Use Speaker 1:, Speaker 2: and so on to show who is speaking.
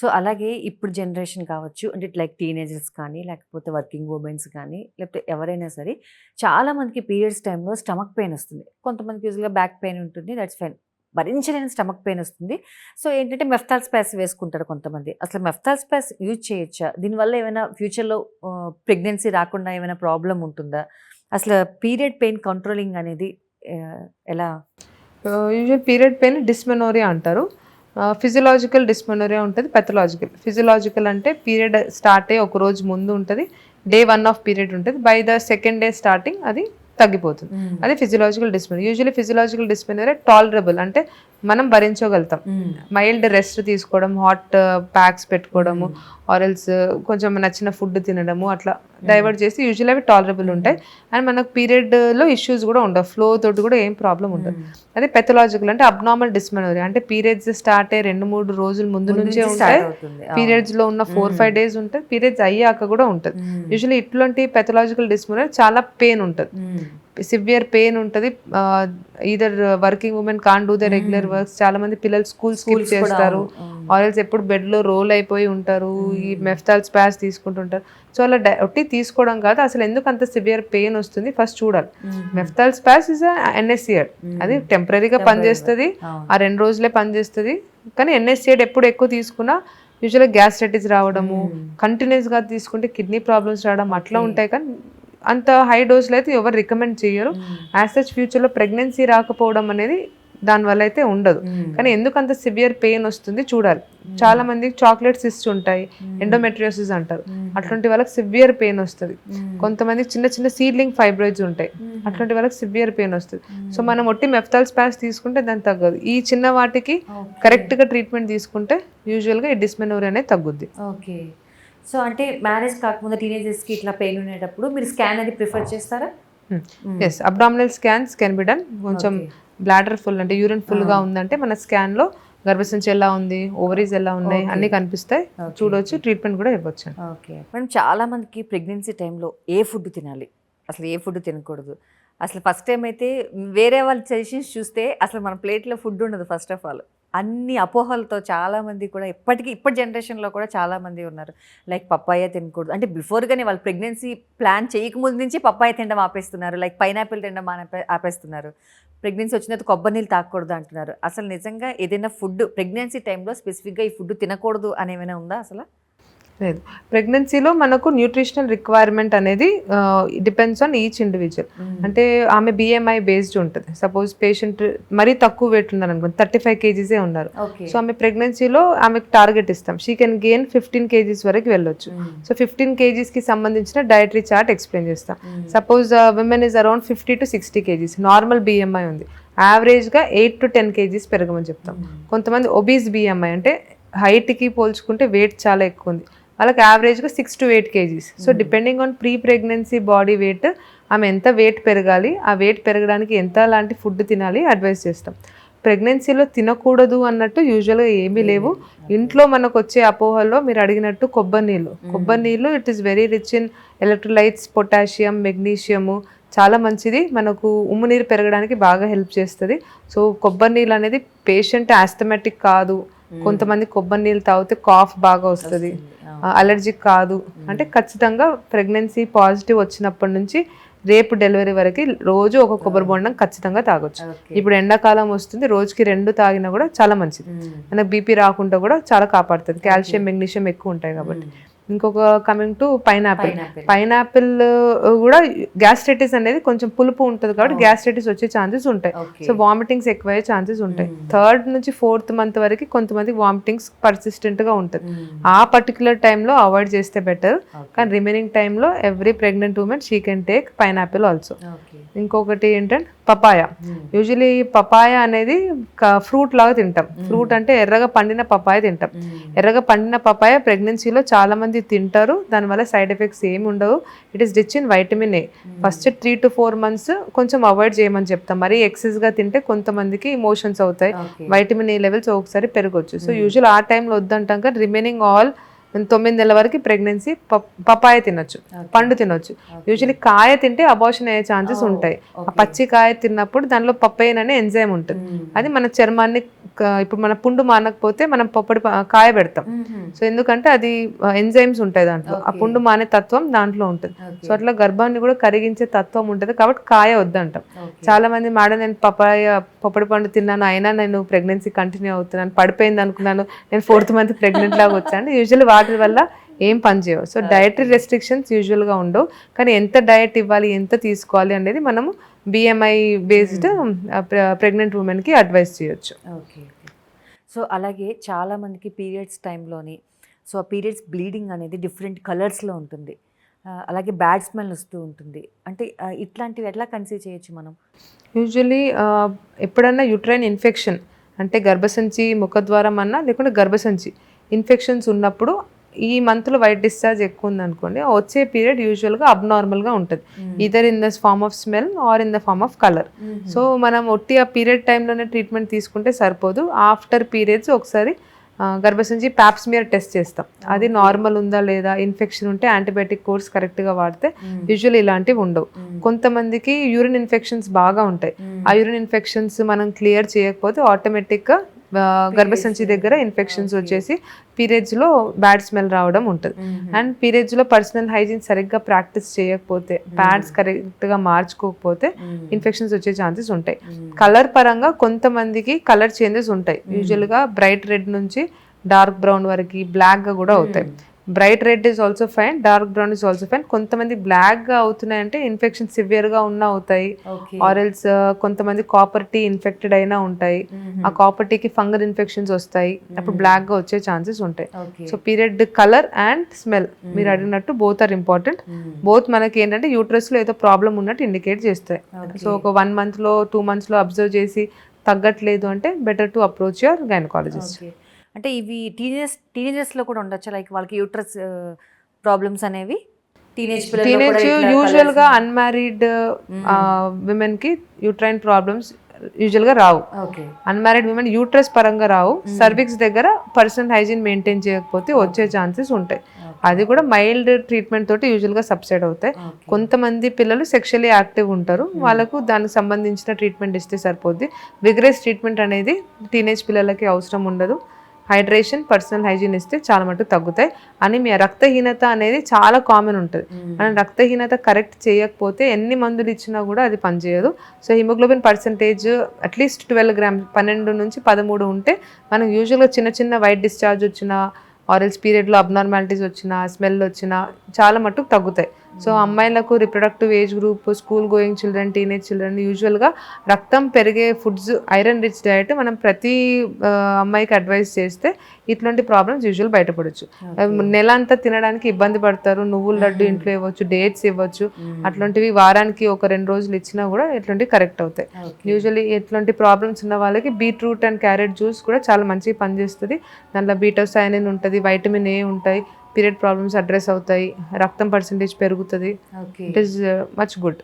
Speaker 1: So అలాగే ఇప్పుడు generation కావచ్చు అంటే లైక్ టీనేజర్స్ కానీ లేకపోతే వర్కింగ్ ఉమెన్స్ కానీ లేకపోతే ఎవరైనా సరే చాలా మందికి పీరియడ్స్ టైంలో స్టమక్ పెయిన్ వస్తుంది. కొంతమందికి యూజువల్గా బ్యాక్ పెయిన్ ఉంటుంది. That's fine. భరించలేని స్టమక్ పెయిన్ వస్తుంది. సో ఏంటంటే మెఫ్తాల్ స్పాస్ వేసుకుంటారు కొంతమంది. అసలు మెఫ్తాల్ స్పాస్ యూజ్ చేయొచ్చా? దీనివల్ల ఏమైనా ఫ్యూచర్లో ప్రెగ్నెన్సీ రాకుండా ఏమైనా ప్రాబ్లం ఉంటుందా? అసలు పీరియడ్ పెయిన్ కంట్రోలింగ్ అనేది ఎలా?
Speaker 2: యూజువల్ పీరియడ్ పెయిన్ డిస్మెనోరియా అంటారు. ఫిజియలాజికల్ డిస్మెనోరియా ఉంటుంది పెథలాజికల్ ఫిజియలాజికల్ అంటే పీరియడ్ స్టార్ట్ అయ్యి ఒక రోజు ముందు ఉంటుంది డే వన్ ఆఫ్ పీరియడ్ ఉంటుంది. By the second day starting అది తగ్గిపోతుంది. అది physiological dysmenorrhea usually physiological dysmenorrhea tolerable అంటే మనం భరించగలుగుతాం. మైల్డ్ రెస్ట్ తీసుకోవడం హాట్ ప్యాక్స్ పెట్టుకోవడము ఆరల్స్ కొంచెం నచ్చిన ఫుడ్ తినడము అట్లా డైవర్ట్ చేసి యూజువల్ అవి టాలరబుల్ ఉంటాయి. అండ్ మనకు పీరియడ్లో ఇష్యూస్ కూడా ఉండవు. ఫ్లో తోటి కూడా ఏం ప్రాబ్లం ఉండదు. అదే పెథలాజికల్ అంటే అబ్నార్మల్ డిస్మెనోరియా అంటే పీరియడ్స్ స్టార్ట్ అయ్యి రెండు మూడు రోజుల ముందు నుంచే ఉంటాయి. పీరియడ్స్లో ఉన్న ఫోర్ ఫైవ్ డేస్ ఉంటాయి. పీరియడ్స్ అయ్యాక కూడా ఉంటుంది. యూజువల్లీ ఇట్లాంటి పెథలాజికల్ డిస్మెనోరియా చాలా పెయిన్ ఉంటుంది. సివియర్ పెయిన్ ఉంటుంది. Either working women can do the regular works చాలా మంది పిల్లలు స్కూల్ స్కిప్ చేస్తారు. ఆయిల్స్ ఎప్పుడు బెడ్లో రోల్ అయిపోయి ఉంటారు. ఈ మెఫ్తాల్ స్పాస్ తీసుకుంటుంటారు. సో అలా ఒట్టి తీసుకోవడం కాదు. అసలు ఎందుకు అంత సివియర్ పెయిన్ వస్తుంది? ఫస్ట్ చూడాలి. మెఫ్తాల్ స్పాస్ ఇస్ ఎన్ఎస్సియడ్ అది టెంపరీగా పనిచేస్తుంది. ఆ రెండు రోజులే పనిచేస్తుంది. కానీ ఎన్ఎస్సియడ్ ఎప్పుడు ఎక్కువ తీసుకున్నా యూజువల్గా గ్యాస్ట్రైటిస్ రావడము కంటిన్యూస్గా తీసుకుంటే కిడ్నీ ప్రాబ్లమ్స్ రావడం అట్లా ఉంటాయి. కానీ అంత హై డోస్లో అయితే ఎవరు రికమెండ్ చేయరు. యాజ్ సచ్ ఫ్యూచర్లో ప్రెగ్నెన్సీ రాకపోవడం అనేది దానివల్ల అయితే ఉండదు. కానీ ఎందుకు అంత సివియర్ పెయిన్ వస్తుంది చూడాలి. చాలా మంది చాక్లెట్స్ ఇస్తూ ఉంటాయి ఎండోమెట్రియోసిస్ అంటారు. అట్లాంటి వాళ్ళకి సివియర్ పెయిన్ వస్తుంది. కొంతమంది చిన్న చిన్న సీడ్లింగ్ ఫైబ్రాయిడ్స్ ఉంటాయి. అట్లాంటి వాళ్ళకి సివియర్ పెయిన్ వస్తుంది. సో మనం ఒట్టి మెఫ్తాల్ స్పాస్ తీసుకుంటే దాని తగ్గదు. ఈ చిన్న వాటికి కరెక్ట్గా ట్రీట్మెంట్ తీసుకుంటే యూజువల్గా ఈ డిస్మెనోర్ అనేది తగ్గుద్ది.
Speaker 1: ఓకే సో అంటే మ్యారేజ్ కాకముందు టీనేజర్స్కి ఇట్లా పెయిన్ ఉండేటప్పుడు మీరు స్కాన్ అది ప్రిఫర్ చేస్తారా?
Speaker 2: Yes abdominal scans can be done కొంచెం బ్లాడర్ ఫుల్ అంటే యూరిన్ ఫుల్గా ఉందంటే మన స్కాన్లో గర్భసంచి ఎలా ఉంది ఓవరీస్ ఎలా ఉన్నాయి అన్ని కనిపిస్తాయి. చూడొచ్చు ట్రీట్మెంట్ కూడా ఇవ్వచ్చు.
Speaker 1: ఓకే మేడం చాలా మందికి ప్రెగ్నెన్సీ టైంలో ఏ ఫుడ్ తినాలి? అసలు ఏ ఫుడ్ తినకూడదు? అసలు ఫస్ట్ టైం అయితే వేరే వాళ్ళ సజెషన్స్ చూస్తే అసలు మన ప్లేట్లో ఫుడ్ ఉండదు ఫస్ట్ ఆఫ్ ఆల్ అన్ని అపోహలతో చాలామంది కూడా ఇప్పటికీ ఇప్పటి జనరేషన్లో కూడా చాలామంది ఉన్నారు. లైక్ పప్పాయ తినకూడదు. అంటే బిఫోర్గానే వాళ్ళు ప్రెగ్నెన్సీ ప్లాన్ చేయకముందు నుంచి పప్పాయ తినడం ఆపేస్తున్నారు. లైక్ పైనాపిల్ తినడం ఆపే ఆపేస్తున్నారు. ప్రెగ్నెన్సీ వచ్చిన తర్వాత కొబ్బరి నీళ్ళు తాగకూడదు అంటున్నారు. అసలు నిజంగా ఏదైనా ఫుడ్ ప్రెగ్నెన్సీ టైంలో స్పెసిఫిక్గా ఈ ఫుడ్ తినకూడదు అనేమైనా ఉందా అసలు?
Speaker 2: లేదు. ప్రెగ్నెన్సీలో మనకు న్యూట్రిషనల్ రిక్వైర్మెంట్ అనేది డిపెండ్స్ ఆన్ ఈచ్ ఇండివిజువల్ అంటే ఆమె బిఎంఐ బేస్డ్ ఉంటుంది. సపోజ్ పేషెంట్ మరీ తక్కువ వెయిట్ ఉన్నారు అనుకోండి థర్టీ ఫైవ్ కేజీసే ఉన్నారు. సో ఆమె ప్రెగ్నెన్సీలో ఆమెకు టార్గెట్ ఇస్తాం. She can gain fifteen kgs వరకు వెళ్ళొచ్చు. సో ఫిఫ్టీన్ కేజీస్కి సంబంధించిన డైటరీ చార్ట్ ఎక్స్ప్లెయిన్ చేస్తాం. Suppose women is around fifty to sixty kgs. Normal BMI ఉంది. యావరేజ్గా ఎయిట్ టు టెన్ కేజీస్ పెరగమని చెప్తాం. కొంతమంది ఒబీస్ బిఎంఐ అంటే హైట్కి పోల్చుకుంటే వెయిట్ చాలా ఎక్కువ ఉంది. వాళ్ళకి యావరేజ్గా six to eight kgs so depending on pre pregnancy body weight ఆమె ఎంత వెయిట్ పెరగాలి ఆ వెయిట్ పెరగడానికి ఎంత లాంటి ఫుడ్ తినాలి అడ్వైస్ చేస్తాం. ప్రెగ్నెన్సీలో తినకూడదు అన్నట్టు యూజువల్గా ఏమీ లేవు. ఇంట్లో మనకు వచ్చే అపోహల్లో మీరు అడిగినట్టు కొబ్బరి నీళ్ళు. కొబ్బరి నీళ్ళు it is very rich in electrolytes potassium magnesium చాలా మంచిది. మనకు ఉమ్ము నీరు పెరగడానికి బాగా హెల్ప్ చేస్తుంది. సో కొబ్బరి నీళ్ళు అనేది పేషెంట్ ఆస్థమెటిక్ కాదు. కొంతమంది కొబ్బరి నీళ్ళు తాగితే కాఫ్ బాగా వస్తుంది. అలర్జిక్ కాదు. అంటే ఖచ్చితంగా ప్రెగ్నెన్సీ పాజిటివ్ వచ్చినప్పటి నుంచి రేపు డెలివరీ వరకు రోజు ఒక కొబ్బరి బొండం ఖచ్చితంగా తాగొచ్చు. ఇప్పుడు ఎండాకాలం వస్తుంది రోజుకి రెండు తాగినా కూడా చాలా మంచిది. మనకు బీపీ రాకుండా కూడా చాలా కాపాడుతుంది. కాల్షియం మెగ్నీషియం ఎక్కువ ఉంటాయి కాబట్టి. ఇంకొక కమింగ్ టు పైనాపిల్. పైనాపిల్ కూడా గ్యాస్ట్రైటిస్ అనేది కొంచెం పులుపు ఉంటుంది కాబట్టి గ్యాస్ట్రైటిస్ వచ్చే ఛాన్సెస్ ఉంటాయి. సో వామిటింగ్స్ ఎక్కువయ్యే ఛాన్సెస్ ఉంటాయి. థర్డ్ నుంచి ఫోర్త్ మంత్ వరకు కొంతమంది వామిటింగ్స్ పర్సిస్టెంట్గా ఉంటుంది. ఆ పర్టికులర్ టైంలో అవాయిడ్ చేస్తే బెటర్ కానీ రిమైనింగ్ టైంలో every pregnant women she can take pineapple also ఇంకొకటి ఏంటంటే పపాయ. యూజువలీ పపాయ అనేది ఫ్రూట్ లాగా తింటాం. ఫ్రూట్ అంటే ఎర్రగా పండిన పపాయ తింటాం. ఎర్రగా పండిన పపాయ ప్రెగ్నెన్సీలో చాలా మంది తింటారు. దానివల్ల సైడ్ ఎఫెక్ట్స్ ఏమి ఉండవు. It is rich in vitamin A first three to four months కొంచెం అవాయిడ్ చేయమని చెప్తాం. మరీ excess గా తింటే కొంతమందికి ఇమోషన్స్ అవుతాయి. వైటమిన్ ఏ లెవెల్స్ ఒకసారి పెరగవచ్చు సో యూజువల్ ఆ టైంలో వద్దంటాం కానీ రిమైనింగ్ ఆల్ తొమ్మిది నెలల వరకు ప్రెగ్నెన్సీ పపాయ తినొచ్చు పండు తినొచ్చు. యూజువల్లీ కాయ తింటే అబార్షన్ అయ్యే ఛాన్సెస్ ఉంటాయి. ఆ పచ్చి కాయ తిన్నప్పుడు దానిలో పప్పైన్ అనే ఎంజైమ్ ఉంటుంది. అది మన చర్మాన్ని ఇప్పుడు మన పుండు మానకపోతే మనం పప్పడి కాయ పెడతాం. సో ఎందుకంటే అది ఎంజైమ్స్ ఉంటాయి దాంట్లో. ఆ పుండు మానే తత్వం దాంట్లో ఉంటుంది. సో అట్లా గర్భాన్ని కూడా కరిగించే తత్వం ఉంటుంది కాబట్టి కాయ వద్దంటాం. చాలా మంది మేడం నేను పపాయ పప్పడి పండు తిన్నాను అయినా నేను ప్రెగ్నెన్సీ కంటిన్యూ అవుతున్నాను పడిపోయింది అనుకున్నాను నేను ఫోర్త్ మంత్ ప్రెగ్నెంట్ లాగా వచ్చాను. యూజువల్లీ వాటి వల్ల ఏం పని చేయవు. సో డయటరీ రెస్ట్రిక్షన్స్ యూజువల్గా ఉండవు. కానీ ఎంత డయట్ ఇవ్వాలి ఎంత తీసుకోవాలి అనేది మనము బిఎంఐ బేస్డ్ ప్రెగ్నెంట్ ఉమెన్కి అడ్వైస్ చేయొచ్చు.
Speaker 1: ఓకే సో అలాగే చాలా మందికి పీరియడ్స్ టైంలోని సో ఆ పీరియడ్స్ బ్లీడింగ్ అనేది డిఫరెంట్ కలర్స్లో ఉంటుంది. అలాగే బ్యాడ్ స్మెల్ వస్తూ ఉంటుంది. అంటే ఇట్లాంటివి ఎట్లా కన్సీవ్ చేయొచ్చు మనం?
Speaker 2: యూజువలీ ఎప్పుడన్నా యుట్రైన్ ఇన్ఫెక్షన్ అంటే గర్భసంచి ముఖద్వారం అన్నా లేకుంటే గర్భసంచి ఇన్ఫెక్షన్స్ ఉన్నప్పుడు ఈ మంత్లో వైట్ డిశ్చార్జ్ ఎక్కువ ఉంది అనుకోండి వచ్చే పీరియడ్ యూజువల్గా అబ్నార్మల్గా ఉంటుంది. Either in the form of smell or in the form of colour so మనం ఒట్టి ఆ పీరియడ్ టైంలోనే ట్రీట్మెంట్ తీసుకుంటే సరిపోదు. ఆఫ్టర్ పీరియడ్స్ ఒకసారి గర్భసంచి ప్యాప్స్మియర్ టెస్ట్ చేస్తాం. అది నార్మల్ ఉందా లేదా ఇన్ఫెక్షన్ ఉంటే యాంటీబయాటిక్ కోర్స్ కరెక్ట్గా వాడితే యూజువల్ ఇలాంటివి ఉండవు. కొంతమందికి యూరిన్ ఇన్ఫెక్షన్స్ బాగా ఉంటాయి. ఆ యూరిన్ ఇన్ఫెక్షన్స్ మనం క్లియర్ చేయకపోతే ఆటోమేటిక్గా గర్భసంచి దగ్గర ఇన్ఫెక్షన్స్ వచ్చేసి పీరియడ్స్లో బ్యాడ్ స్మెల్ రావడం ఉంటుంది. అండ్ పీరియడ్స్లో పర్సనల్ హైజీన్ సరిగ్గా ప్రాక్టీస్ చేయకపోతే ప్యాడ్స్ కరెక్ట్గా మార్చుకోకపోతే ఇన్ఫెక్షన్స్ వచ్చే ఛాన్సెస్ ఉంటాయి. కలర్ పరంగా కొంతమందికి కలర్ చేంజెస్ ఉంటాయి. యూజువల్గా బ్రైట్ రెడ్ నుంచి డార్క్ బ్రౌన్ వరకు బ్లాక్గా కూడా అవుతాయి. Bright red is also fine dark brown is also fine కొంతమంది బ్లాక్గా అవుతున్నాయంటే ఇన్ఫెక్షన్ సివియర్గా ఉన్నా అవుతాయి. ఆరెల్స్ కొంతమంది కాపర్ టీ ఇన్ఫెక్టెడ్ అయినా ఉంటాయి. ఆ కాపర్ టీకి ఫంగల్ ఇన్ఫెక్షన్స్ వస్తాయి. అప్పుడు బ్లాక్గా వచ్చే ఛాన్సెస్ ఉంటాయి. So period colour and smell మీరు అడిగినట్టు బోత్ ఆర్ ఇంపార్టెంట్ బోత్ మనకి ఏంటంటే యూట్రస్లో ఏదో ప్రాబ్లం ఉన్నట్టు ఇండికేట్ చేస్తాయి. సో ఒక వన్ మంత్లో టూ మంత్స్లో అబ్జర్వ్ చేసి తగ్గట్లేదు అంటే better to approach your gynaecologist
Speaker 1: అంటే ఇవి టీనేజర్స్ టీనేజర్స్లో కూడా ఉండొచ్చు? లైక్ వాళ్ళకి యూట్రస్ ప్రాబ్లమ్స్ అనేవి? టీనేజ్
Speaker 2: టీనేజ్ యూజువల్గా అన్మ్యారీడ్ విమెన్కి యూట్రైన్ ప్రాబ్లమ్స్ యూజువల్గా రావు.
Speaker 1: ఓకే
Speaker 2: అన్మ్యారీడ్ విమెన్ యూట్రస్ పరంగా రావు. సర్విక్స్ దగ్గర పర్సనల్ హైజీన్ మెయింటైన్ చేయకపోతే వచ్చే ఛాన్సెస్ ఉంటాయి. అది కూడా మైల్డ్ ట్రీట్మెంట్ తోటి యూజువల్గా సబ్సైడ్ అవుతాయి. కొంతమంది పిల్లలు సెక్షువల్లీ యాక్టివ్ ఉంటారు. వాళ్ళకు దానికి సంబంధించిన ట్రీట్మెంట్ ఇస్తే సరిపోద్ది. విగ్రెస్ ట్రీట్మెంట్ అనేది టీనేజ్ పిల్లలకి అవసరం ఉండదు. హైడ్రేషన్ పర్సనల్ హైజీన్ ఇస్తే చాలా మటుకు తగ్గుతాయి. అని మీ రక్తహీనత అనేది చాలా కామన్ ఉంటుంది. మనం రక్తహీనత కరెక్ట్ చేయకపోతే ఎన్ని మందులు ఇచ్చినా కూడా అది పనిచేయదు. So haemoglobin percentage at least twelve gram పన్నెండు నుంచి పదమూడు ఉంటే మనం యూజువల్గా చిన్న చిన్న వైట్ డిశ్చార్జ్ వచ్చిన ఆరెల్స్ పీరియడ్లో అబ్నార్మాలిటీస్ వచ్చిన స్మెల్ వచ్చిన చాలా మటుకు తగ్గుతాయి. సో అమ్మాయిలకు reproductive age group school going children teenage children యూజువల్గా రక్తం పెరిగే ఫుడ్స్ ఐరన్ రిచ్ డయట్ మనం ప్రతి అమ్మాయికి అడ్వైస్ చేస్తే ఇట్లాంటి ప్రాబ్లమ్స్ యూజువల్ బయటపడచ్చు. నెల అంతా తినడానికి ఇబ్బంది పడతారు నువ్వుల లడ్డు ఇంట్లో ఇవ్వచ్చు డేట్స్ ఇవ్వచ్చు అట్లాంటివి వారానికి ఒక రెండు రోజులు ఇచ్చినా కూడా ఇట్లాంటివి కరెక్ట్ అవుతాయి. యూజువల్లీ ఇట్లాంటి ప్రాబ్లమ్స్ ఉన్న వాళ్ళకి బీట్రూట్ అండ్ క్యారెట్ జ్యూస్ కూడా చాలా మంచిగా పనిచేస్తుంది. దాంట్లో బీటోసైనిన్ ఉంటుంది వైటమిన్ ఏ ఉంటాయి పీరియడ్ ప్రాబ్లమ్స్ అడ్రస్ అవుతాయి రక్తం పర్సంటేజ్ పెరుగుతుంది. It is much good